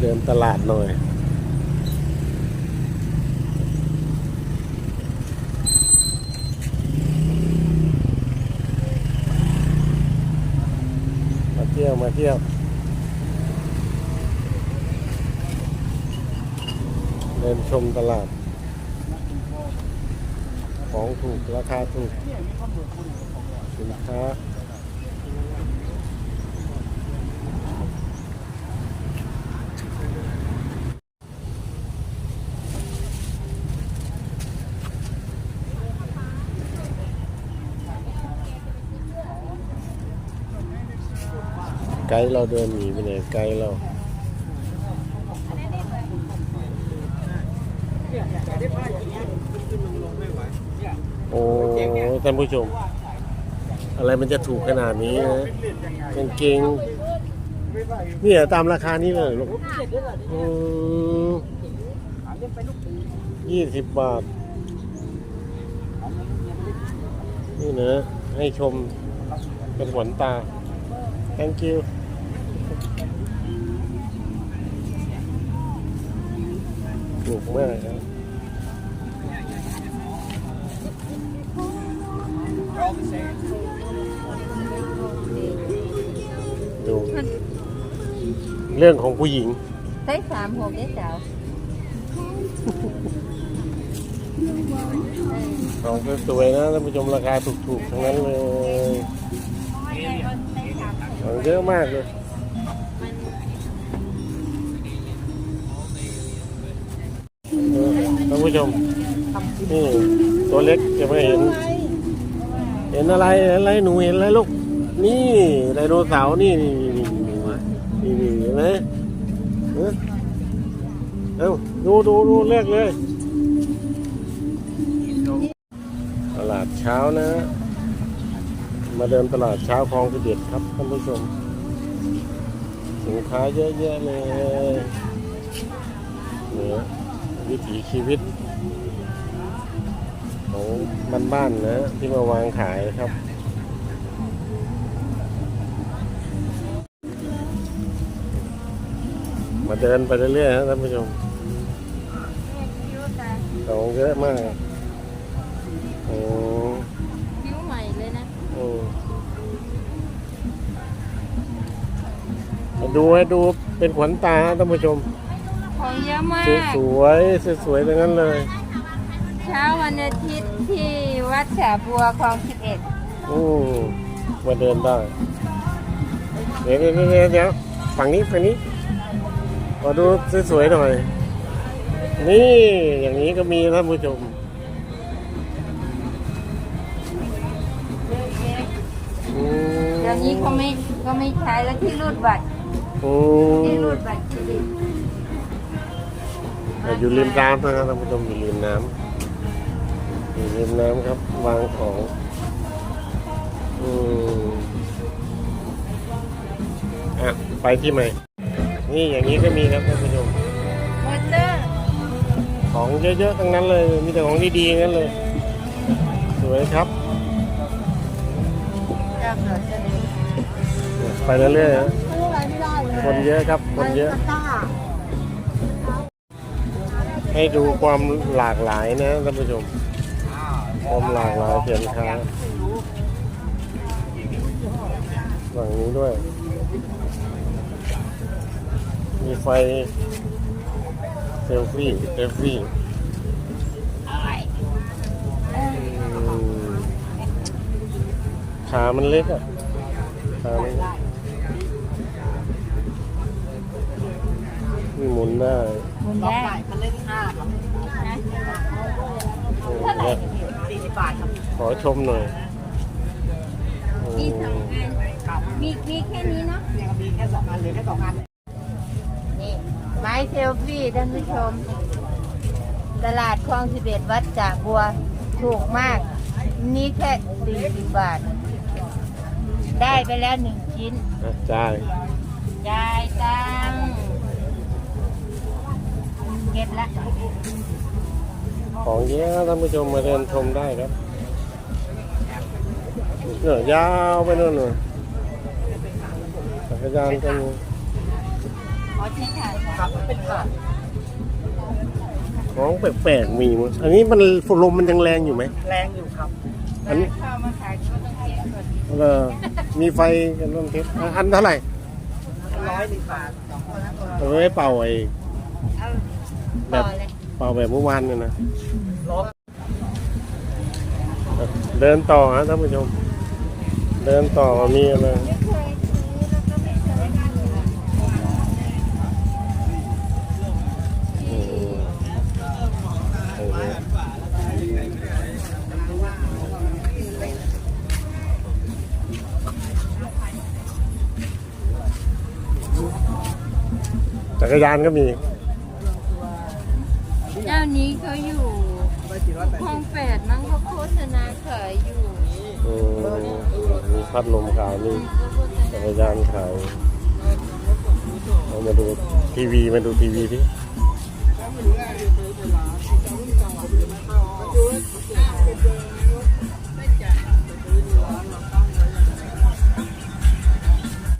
เดินตลาดหน่อยมาเที่ยวมาเที่ยวเดินชมตลาด ของถูกราคาถูกสินค้า ไกด์เราเดินหนีไปไหนไกด์เราโอ้ท่านผู้ชม อะไรมันจะถูกขนาดนี้นะกางเกงเนี่ยตามราคานี้เลยลูกยี่สิบบาท นี่นะให้ชมเป็นขวัญตา thank you ถูกมากครับดูเรื่องของผู้หญิงใช้สามหกได้เจ้าของสวยๆนะท่านผู้ชมราคาถูกๆ ทั้งนั้นเลยของเยอะมากเลย ท่านผู้ชมนี่ตัวเล็กจะไม่เห็น เห็นอะไรเห็นอะไรหนูเห็นอะไรลูก นี่ไดโนเสาร์นี่นี่นี่นี่นี่เห็นไหมเอ้าดูดูดูเลือกเลยตลาดเช้านะ มาเดินตลาดเช้าคลองสิบเอ็ดครับท่านผู้ชม สินค้าเยอะแยะเลยเนี่ย วิถีชีวิตของบ้านๆนะที่มาวางขายครับมาเดินไปเรื่อยๆนะท่านผู้ชมของเยอะมากโอ้คิ้วใหม่เลยนะโอ้ให้ดูให้ดูเป็นขวัญตาท่านผู้ชม ของเยอะมาสกวยๆสวยๆทั้งนั้นเลย เช้าวันอาทิตย์ที่วัดฉาบัวคลองสิบเอ็ดอืมมาเดินได้เดี๋ยวเดี๋ยวเดี๋ยวเดี๋ยวฝั่งนี้ฝั่งนี้ขอดูสวยๆหน่อย นี่อย่างนี้ก็มีท่านผู้ชมอืมเดี๋ยวนี้เขาไม่ก็ไม่ใช้แล้วที่รูดบัตรอืที่มรูดบัตรเครดิต อยู่ริมน้ำนะครับท่านผู้ชมอยู่ริมน้ำอยู่ริมน้ำครับวางของอืมอะไปที่ใหม่ นี่อย่างนี้ก็มีครับท่านผู้ชมมอเตอร์ของเยอะๆทั้งนั้นเลย มีแต่ของดีๆทั้งนั้นเลย สวยครับเจ้าเกิดจะดีไปเรื่อยๆนะคนเยอะครับ คนเยอะ ให้ดูความหลากหลายนะท่านผู้ชมความหลากหลายสินค้าฝั่งนี้ด้วย มีไฟเซลฟี่เซลฟี่ขามันเล็กอะขามัน หมุนได้มุนแย่มันเล่นห้าครับโอ้โหเนี่ยสี่สิบบาทครับขอชมหน่อยโอ้มีสองอันมีมีแค่นี้เนาะเนี่ยมีแค่สองอันเหลยแค่สองอันนี่ไม้เซลฟี่ท่านผู้ชม ตลาดคลองสิบเอ็ดวัดจากบัวถูกมาก นี่แค่สี่สิบบาท ได้ไปแล้วหนึ่งชิ้นอะจ่ายจ่ายตังค์ เก็บละของเยอะท่านผู้ชมมาเดินชมได้ครับเนี่ยยาวไปนู่นน่ะจักรยานก็มีอ๋อที่ถ่ายครับเป็นถาดของแปลกๆมีมั้ยอันนี้มันลมมันยังแรงอยู่ไหมแรงอยู่ครับ อันนี้ข้าวมาขายก็ต้องเก็บก่อนเออมีไฟกันต้นเทปอันเท่าไหร่ร้อยหนึ่งบาทเอาไว้เป่าไอ้เอา แบบเป่าแบบเมื่อวานเนี่ยนะเดินต่อฮะท่านผู้ชม เดินต่อมีอะไรไม่เลยจักรยานก็มี นี้เขาอยู่ห้อยแปดคลองแปดมั้งเขาโฆษณาขายอยู่อืมมีพัดลมขายมีจักรยานขายเรามาดูทีวีมาดูทีวีที่